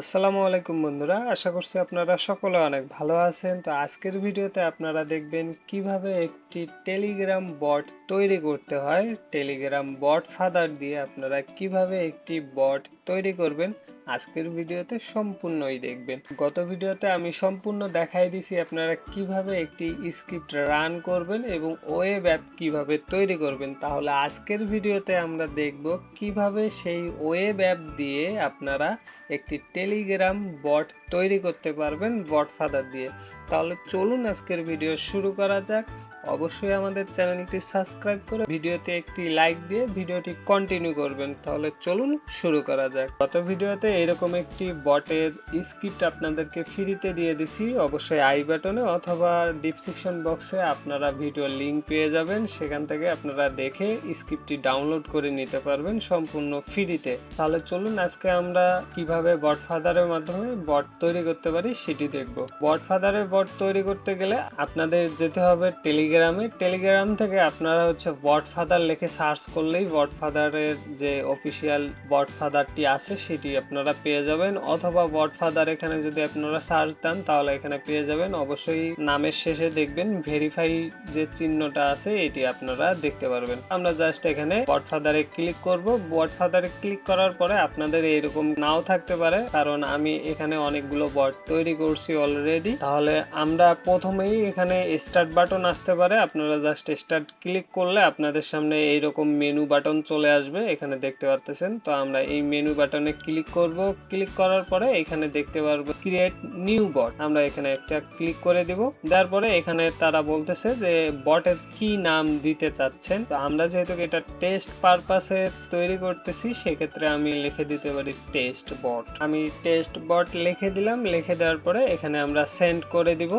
আসসালামু আলাইকুম বন্ধুরা, আশা করছি আপনারা সকলে অনেক ভালো আছেন। তো আজকের ভিডিওতে আপনারা দেখবেন কীভাবে একটি টেলিগ্রাম বট তৈরি করতে হয়। টেলিগ্রাম বট ফাদার দিয়ে আপনারা কীভাবে একটি বট তৈরি করবেন আজকের ভিডিওতে সম্পূর্ণই দেখবেন। গত ভিডিওতে আমি সম্পূর্ণ দেখাই দিছি আপনারা কীভাবে একটি স্ক্রিপ্ট রান করবেন এবং ওয়েব অ্যাপ কীভাবে তৈরি করবেন। তাহলে আজকের ভিডিওতে আমরা দেখব কীভাবে সেই ওয়েব অ্যাপ দিয়ে আপনারা একটি টেলিগ্রাম বট তৈরি করতে পারবেন বট ফাদার দিয়ে। তাহলে চলুন আজকের ভিডিও শুরু করা যাক। অবশ্যই আমাদের চ্যানেলটি সাবস্ক্রাইব করে ভিডিওতে একটি লাইক দিয়ে ভিডিওটি কন্টিনিউ করবেন। তাহলে চলুন শুরু করা যাক। গত ভিডিওতে এরকম একটি বটের স্ক্রিপ্ট আপনাদেরকে ফ্রিতে দিয়ে দিছি। অবশ্যই আই বাটনে অথবা ডিসক্রিপশন বক্সে আপনারা ভিডিও লিংক পেয়ে যাবেন। সেখান থেকে আপনারা দেখে স্ক্রিপ্টটি ডাউনলোড করে নিতে পারবেন সম্পূর্ণ ফ্রিতে তাহলে চলুন আজকে আমরা কীভাবে বট ফাদারের মাধ্যমে বট তৈরি করতে পারি সেটি দেখব। বট ফাদারের বট তৈরি করতে গেলে আপনাদের যেতে হবে টেলিগ্রামে টেলিগ্রাম থেকে আপনারা হচ্ছে বট ফাদার লিখে সার্চ করলেই বট ফাদারের যে অফিসিয়াল বট ফাদারটি আছে, সেটি আপনারা পেয়ে যাবেন। অথবা বট ফাদার এখানে যদি আপনারা সার্চ দেন, তাহলে এখানে পেয়ে যাবেন। অবশ্যই নামের শেষে দেখবেন ভেরিফাই যে চিহ্নটা আছে, এটি আপনারা দেখতে পারবেন। আমরা জাস্ট এখানে বট ফাদারে ক্লিক করব। বট ফাদারে ক্লিক করার পরে আপনাদের এরকম নাও থাকতে পারে, কারণ আমি এখানে অনেকগুলো বট তৈরি করছি অলরেডি তাহলে আমরা প্রথমেই এখানে স্টার্ট বাটন আসতে পারে আপনারা জাস্ট স্টার্ট ক্লিক করলে আপনাদের সামনে এইরকম মেনু বাটন চলে আসবে, এখানে দেখতে পাচ্ছেন তো আমরা এই মেনু বাটনে ক্লিক করব। ক্লিক করার পরে এখানে দেখতে পারব ক্রিয়েট নিউ বট আমরা এখানে একটা ক্লিক করে দিব। দেওয়ার পরে এখানে তারা বলতেছে যে বটের কি নাম দিতে চাচ্ছেন। তো আমরা যেহেতু এটা টেস্ট পারপাসে তৈরি করতেছি, সেক্ষেত্রে আমি লিখে দিতে পারি টেস্ট বট আমি টেস্ট বট লিখে দিলাম। লিখে দেওয়ার পরে এখানে আমরা সেন্ড করে দিব।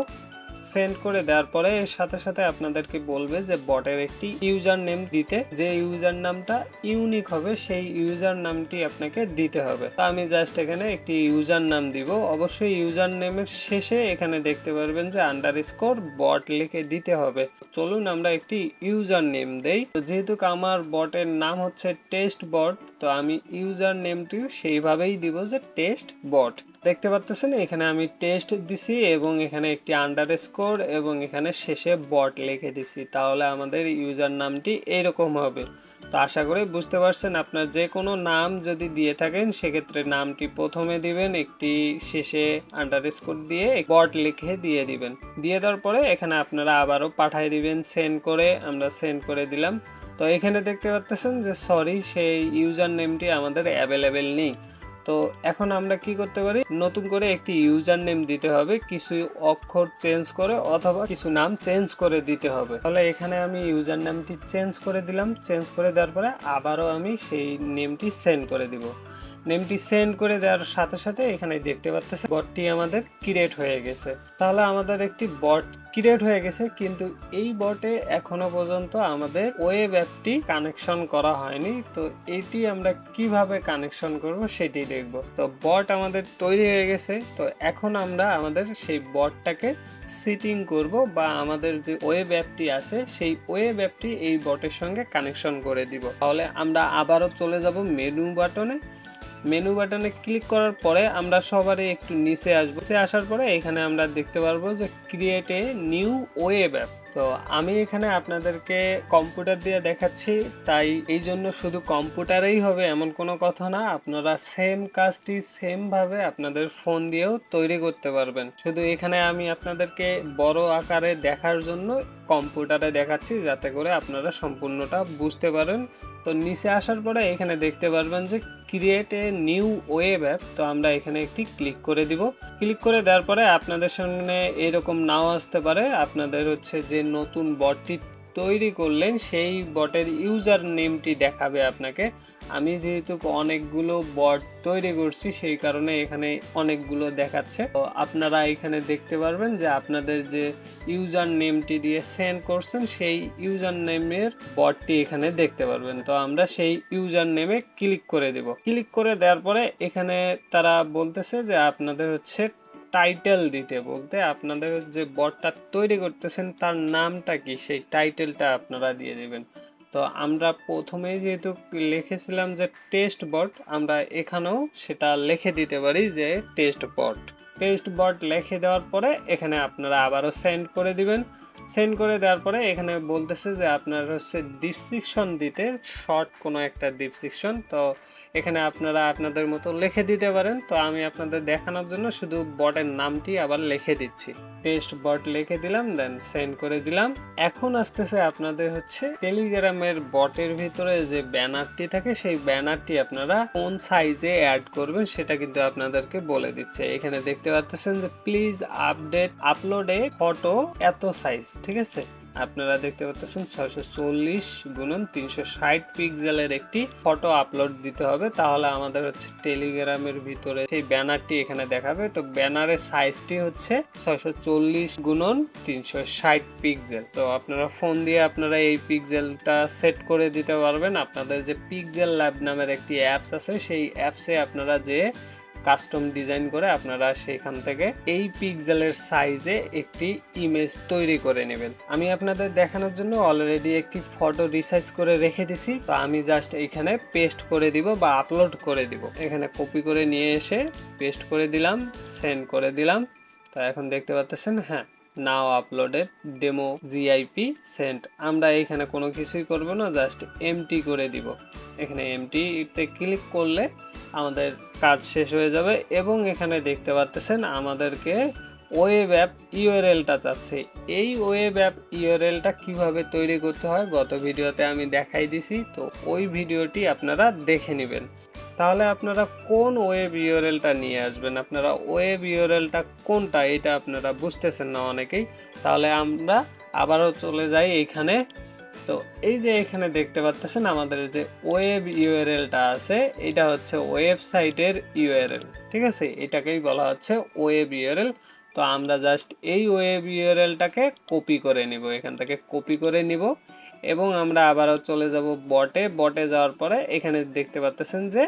সেন্ড করে দেওয়ার পরে এর সাথে সাথে আপনাদেরকে বলবে যে বটের একটি ইউজার নেম দিতে। যে ইউজার নামটা ইউনিক হবে, সেই ইউজার নামটি আপনাকে দিতে হবে। তো আমি জাস্ট এখানে একটি ইউজার নাম দিব। অবশ্যই ইউজার নেমের শেষে এখানে দেখতে পারবেন যে আন্ডার স্কোর বট লিখে দিতে হবে। চলুন আমরা একটি ইউজার নেম দেই। তো যেহেতু আমার বটের নাম হচ্ছে টেস্ট বট তো আমি ইউজার নেমটিও সেইভাবেই দিব যে টেস্ট বট দেখতে পাচ্ছেন এখানে আমি টেস্ট দিছি এবং এখানে একটি আন্ডার স্কোর এবং এখানে শেষে বট লিখে দিছি। তাহলে আমাদের ইউজার নামটি এরকম হবে। তো আশা করি বুঝতে পারছেন, আপনার যে কোনো নাম যদি দিয়ে থাকেন, সেক্ষেত্রে নামটি প্রথমে দিবেন, একটি শেষে আন্ডার স্কোর দিয়ে বট লিখে দিয়ে দিবেন। দিয়ে দেওয়ার পরে এখানে আপনারা আবারও পাঠিয়ে দিবেন সেন্ড করে, আমরা সেন্ড করে দিলাম। তো এখানে দেখতে পাচ্ছেন যে সরি সেই ইউজার নেমটি আমাদের অ্যাভেলেবেল নেই। তো এখন আমরা কি করতে পারি? নতুন করে একটি ইউজার নেম দিতে হবে, কিছু অক্ষর চেঞ্জ করে অথবা কিছু নাম চেঞ্জ করে দিতে হবে। তাহলে এখানে আমি ইউজার নামটি চেঞ্জ করে দিলাম, চেঞ্জ করে দেওয়ার পরে আবারও আমি সেই নেমটি সেন্ড করে দিব। নেমটি সেন্ড করে দেওয়ার সাথে সাথে এখানে দেখতে পাচ্ছেন বটটি আমাদের ক্রিয়েট হয়ে গেছে। তাহলে আমাদের একটি বট ক্রিয়েট হয়ে গেছে, কিন্তু এই বটে এখনও পর্যন্ত আমাদের ওয়েব অ্যাপটি কানেকশন করা হয়নি। তো এটি আমরা কীভাবে কানেকশন করব সেটি দেখব। তো বট আমাদের তৈরি হয়ে গেছে, তো এখন আমরা আমাদের সেই বটটাকে সিটিং করব বা আমাদের যে ওয়েব অ্যাপটি আছে, সেই ওয়েব অ্যাপটি এই বটের সঙ্গে কানেকশন করে দিব। তাহলে আমরা আবারও চলে যাব মেনু বাটনে। মেনু বাটনে ক্লিক করার পরে আমরা সবারই একটু নিচে আসব। নিচে আসার পরে এখানে আমরা দেখতে পারব যে create a new web app তো আমি এখানে আপনাদেরকে কম্পিউটার দিয়ে দেখাচ্ছি, তাই এই জন্য শুধু কম্পিউটারেই হবে এমন কোনো কথা না, আপনারা সেম কাজটি সেমভাবে আপনাদের ফোন দিয়েও তৈরি করতে পারবেন। শুধু এখানে আমি আপনাদেরকে বড় আকারে দেখার জন্য কম্পিউটারে দেখাচ্ছি, যাতে করে আপনারা সম্পূর্ণটা বুঝতে পারেন। তো নিচে আসার পরে এখানে দেখতে পারবেন যে create a new web app তো আমরা এখানে একটি ক্লিক করে দিব। ক্লিক করে দেওয়ার পরে আপনাদের সামনে এরকম নাও আসতে পারে। আপনাদের হচ্ছে যে নতুন বটটি তৈরি করলেন, সেই বটের ইউজার নেমটি দেখাবে আপনাকে। আমি যেহেতু অনেকগুলো বট তৈরি করছি, সেই কারণে এখানে অনেকগুলো দেখাচ্ছে। তো আপনারা এখানে দেখতে পারবেন যে আপনাদের যে ইউজার নেমটি দিয়ে সেন্ড করছেন, সেই ইউজার নেমের বটটি এখানে দেখতে পারবেন। তো আমরা সেই ইউজার নেমে ক্লিক করে দেব। ক্লিক করে দেওয়ার পরে এখানে তারা বলতেছে যে আপনাদের হচ্ছে টাইটেল দিতে বলতে আপনাদের যে বটটা তৈরি করতেছেন তার নামটা কি? সেই টাইটেলটা আপনারা দিয়ে দেবেন। তো আমরা প্রথমেই যেহেতু লিখেছিলাম যে টেস্ট বট আমরা এখানেও সেটা লিখে দিতে পারি যে টেস্ট বট টেস্ট বট লিখে দেওয়ার পরে এখানে আপনারা আবারও সেন্ড করে দিবেন। সেন্ড করে দেওয়ার পরে এখানে বলতেছে যে আপনার হচ্ছে ডিসক্রিপশন দিতে শর্ট কোনো একটা ডিসক্রিপশন তো এখানে আপনারা আপনাদের মতো লিখে দিতে পারেন। তো আমি আপনাদের দেখানোর জন্য শুধু বটের নামটি আবার লিখে দিচ্ছি। টেস্ট বট লিখে দিলাম দেন সেন্ড করে দিলাম। এখন আসতেছে আপনাদের হচ্ছে টেলিগ্রামের বটের ভিতরে যে ব্যানারটি থাকে, সেই ব্যানারটি আপনারা কোন সাইজে অ্যাড করবেন সেটা কিন্তু আপনাদেরকে বলে দিচ্ছে। এখানে দেখতে পাচ্ছেন যে প্লিজ আপডেট আপলোডে ফটো এত সাইজ ঠিক আছে? আপনারা দেখতে পাচ্ছেন ছয়শো চল্লিশ গুণন তিনশো ষাট পিক্সেলের একটি ফটো আপলোড দিতে হবে। তাহলে আমাদের হচ্ছে টেলিগ্রামের ভিতরে সেই ব্যানারটি এখানে দেখাবে। তো ব্যানারের সাইজটি হচ্ছে ছয়শো চল্লিশ গুণন তিনশো ষাট পিক্সেল। তো আপনারা ফোন দিয়ে আপনারা এই পিক্সেলটা সেট করে দিতে পারবেন। আপনাদের যে পিক্সেল ল্যাব নামের একটি অ্যাপস আছে, সেই অ্যাপসে আপনারা যে কাস্টম ডিজাইন করে আপনারা সেখান থেকে এই পিক্সেলের সাইজে একটি ইমেজ তৈরি করে নেবেন। আমি আপনাদের দেখানোর জন্য অলরেডি একটি ফটো রিসাইজ করে রেখে দিছি। তো আমি জাস্ট এখানে পেস্ট করে দিব বা আপলোড করে দিব। এখানে কপি করে নিয়ে এসে পেস্ট করে দিলাম সেন্ড করে দিলাম। তো এখন দেখতে পাচ্ছেন হ্যাঁ now uploaded demo GIP sent আমরা এখানে কোনো কিছুই করব না জাস্ট এমটি করে দিব। এখানে এমটিতে ক্লিক করলে আমাদের কাজ শেষ হয়ে যাবে এবং এখানে দেখতে পাচ্ছেন আমাদেরকে ওয়েব অ্যাপ ইউআরএলটা চাচ্ছে। এই ওয়েব অ্যাপ ইউআরএলটা কীভাবে তৈরি করতে হয় গত ভিডিওতে আমি দেখাই দিছি, তো ওই ভিডিওটি আপনারা দেখে নেবেন। তাহলে আপনারা কোন ওয়েব ইউআরএলটা নিয়ে আসবেন? আপনারা ওয়েব ইউআরএলটা কোনটা? এটা আপনারা বুঝতেছেন না অনেকেই। তাহলে আমরা আবারও চলে যাই এইখানে তো এই যে এখানে দেখতে পাচ্ছেন আমাদের যে ওয়েব ইউআরএলটা আছে, এটা হচ্ছে ওয়েবসাইটের ইউআরএল ঠিক আছে? এটাকেই বলা হচ্ছে ওয়েব ইউআরএল তো আমরা জাস্ট এই ওয়েব ইউআরএলটাকে কপি করে নিব, এখান থেকে কপি করে নিব। এবং আমরা আবারও চলে যাব বটে বটে যাওয়ার পরে এখানে দেখতে পাচ্ছেন যে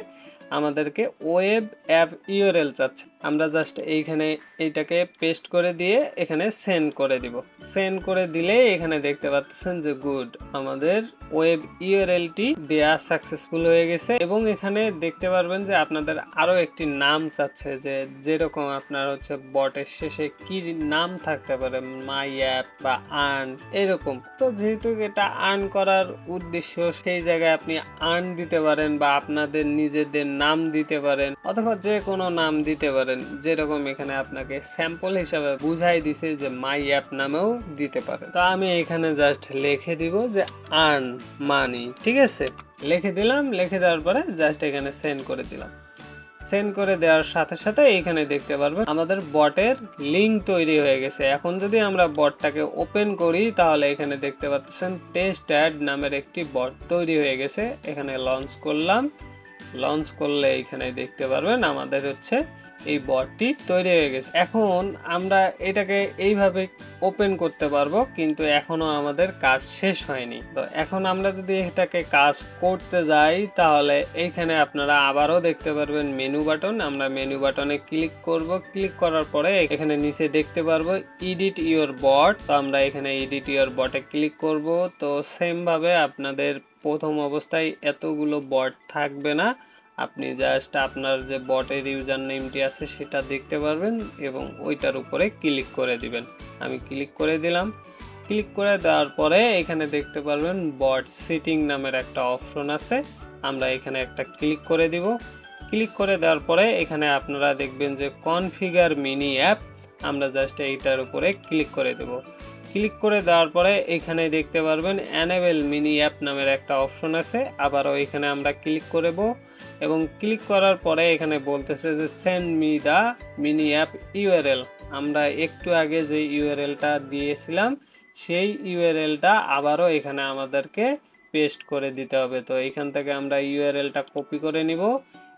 আমাদেরকে ওয়েব অ্যাপ ইউআরএল চাচ্ছে। আমরা জাস্ট এইখানে এইটাকে পেস্ট করে দিয়ে এখানে সেন্ড করে দিব। সেন্ড করে দিলে এখানে দেখতে পাচ্ছেন যে গুড আমাদের ওয়েব ইউআরএলটি দেয়া সাকসেসফুল হয়ে গেছে এবং এখানে দেখতে পারবেন যে আপনাদের আরও একটি নাম চাচ্ছে যে যেরকম আপনার হচ্ছে বটের শেষে কি নাম থাকতে পারে মাই অ্যাপ বা আর্ন এরকম। তো যেহেতু এটা আর্ন করার উদ্দেশ্য, সেই জায়গায় আপনি আর্ন দিতে পারেন বা আপনাদের নিজেদের নাম দিতে পারেন, অথবা যে কোনো নাম দিতে পারেন, যেরকম এখানে আপনাকে স্যাম্পল হিসাবে বুঝাই দিছে যে মাই অ্যাপ নামেও দিতে পারে। তো আমি এখানে জাস্ট লিখে দিব যে আর্ন মানি ঠিক আছে? লিখে দিলাম, লিখে দেওয়ার পরে জাস্ট এখানে সেন্ড করে দিলাম। সেন্ড করে দেওয়ার সাথে সাথে এখানে দেখতে পারবেন আমাদের বটের লিঙ্ক তৈরি হয়ে গেছে। এখন যদি আমরা বটটাকে ওপেন করি, তাহলে এখানে দেখতে পাচ্ছেন টেস্ট অ্যাড নামের একটি বট তৈরি হয়ে গেছে। এখানে লঞ্চ করলাম। লঞ্চ করলে এখানে দেখতে পারবেন আমাদের হচ্ছে এই বটটি তৈরি হয়ে গেছে। এখন আমরা এটাকে এইভাবে ওপেন করতে পারব, কিন্তু এখনও আমাদের কাজ শেষ হয়নি। তো এখন আমরা যদি এটাকে কাজ করতে যাই, তাহলে এইখানে আপনারা আবারও দেখতে পারবেন মেনু বাটন আমরা মেনু বাটনে ক্লিক করব। ক্লিক করার পরে এখানে নিচে দেখতে পারব ইডিট ইওর বট তো আমরা এখানে ইডিট ইওর বটে ক্লিক করব। তো সেম ভাবে আপনাদের প্রথম অবস্থায় এতগুলো বট থাকবে না। আপনি জাস্ট আপনার যে বটের ইউজার নেমটি আছে সেটা দেখতে পারবেন এবং ওইটার উপরে ক্লিক করে দিবেন। আমি ক্লিক করে দিলাম। ক্লিক করে দেওয়ার পরে এখানে দেখতে পারবেন বট সিটিং নামের একটা অপশন আছে। আমরা এখানে একটা ক্লিক করে দিব। ক্লিক করে দেওয়ার পরে এখানে আপনারা দেখবেন যে কনফিগার মিনি অ্যাপ আমরা জাস্ট এইটার উপরে ক্লিক করে দেব। ক্লিক করে দেওয়ার পরে এখানে দেখতে পারবেন অ্যানেবেল মিনি অ্যাপ নামের একটা অপশন আছে। আবারও এখানে আমরা ক্লিক করব এবং ক্লিক করার পরে এখানে বলতেছে যে send me the mini app URL আমরা একটু আগে যে ইউআরএলটা দিয়েছিলাম, সেই ইউআরএলটা আবারও এখানে আমাদেরকে পেস্ট করে দিতে হবে। তো এখান থেকে আমরা ইউআরএলটা কপি করে নিব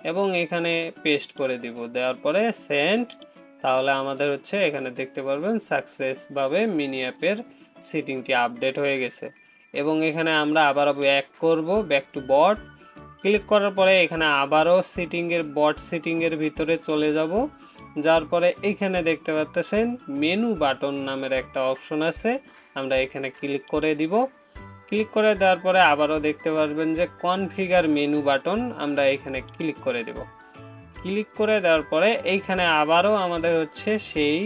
এবং এখানে পেস্ট করে দিব। দেওয়ার পরে সেন্ড তাহলে আমাদের হচ্ছে এখানে দেখতে পারবেন সাকসেসভাবে মিনি অ্যাপের সিটিংটি আপডেট হয়ে গেছে। এবং এখানে আমরা আবার ব্যাক করব ব্যাক টু বট ক্লিক করার পরে এখানে আবারও সিটিংয়ের বট সিটিংয়ের ভিতরে চলে যাব। যার পরে এখানে দেখতে পাচ্ছেন মেনু বাটন নামের একটা অপশন আছে। আমরা এখানে ক্লিক করে দিব। ক্লিক করে দেওয়ার পরে আবারও দেখতে পারবেন যে কনফিগার মেনু বাটন আমরা এখানে ক্লিক করে দেব। ক্লিক করে দেওয়ার পরে এইখানে আবারও আমাদের হচ্ছে সেই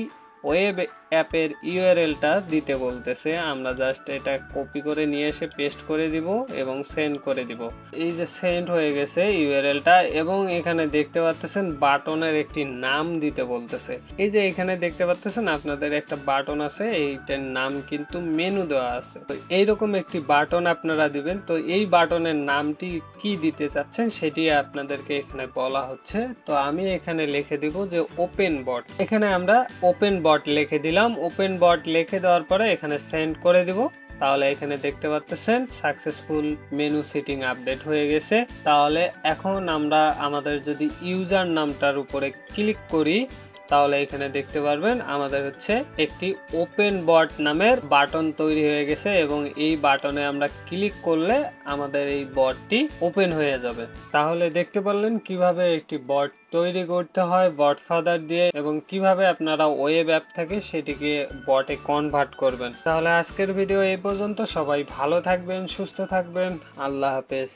ওয়েব অ্যাপের ইউআরএলটা দিতে বলতেছে। আমরা জাস্ট এটা কপি করে নিয়ে এসে পেস্ট করে দিব এবং সেন্ড করে দিব। এই যে সেন্ড হয়ে গেছে ইউআরএলটা এবং এখানে দেখতে পাচ্ছেন বাটনের একটি নাম দিতে বলতেছে। এই যে এখানে দেখতে পাচ্ছেন আপনাদের একটা বাটন আছে, এইটার নাম কিন্তু মেনু দেওয়া আছে। তো এইরকম একটি বাটন আপনারা দিবেন। তো এই বাটনের নামটি কি দিতে চাচ্ছেন সেটি আপনাদেরকে এখানে বলা হচ্ছে। তো আমি এখানে লিখে দিব যে ওপেন বট এখানে আমরা ওপেন বট লিখে দিলাম ওপেন বট লিখে দেওয়ার পরে এখানে সেন্ড করে দিব। তাহলে এখানে দেখতে পাচ্ছেন সাকসেসফুল মেনু সেটিং আপডেট হয়ে গেছে। তাহলে এখন আমরা আমাদের যদি ইউজার নামটার উপরে ক্লিক করি তাহলে এখানে দেখতে পারবেন, আমাদের হচ্ছে একটি ওপেন বট নামের বাটন তৈরি হয়ে গেছে এবং এই বাটনে আমরা ক্লিক করলে আমাদের এই বটটি ওপেন হয়ে যাবে। তাহলে দেখতে পারলেন কীভাবে একটি বট তৈরি করতে হয় বট ফাদার দিয়ে এবং কীভাবে আপনারা ওয়েব অ্যাপ থেকে সেটিকে বটে কনভার্ট করবেন। তাহলে আজকের ভিডিও এই পর্যন্ত, সবাই ভালো থাকবেন, সুস্থ থাকবেন, আল্লাহ হাফেজ।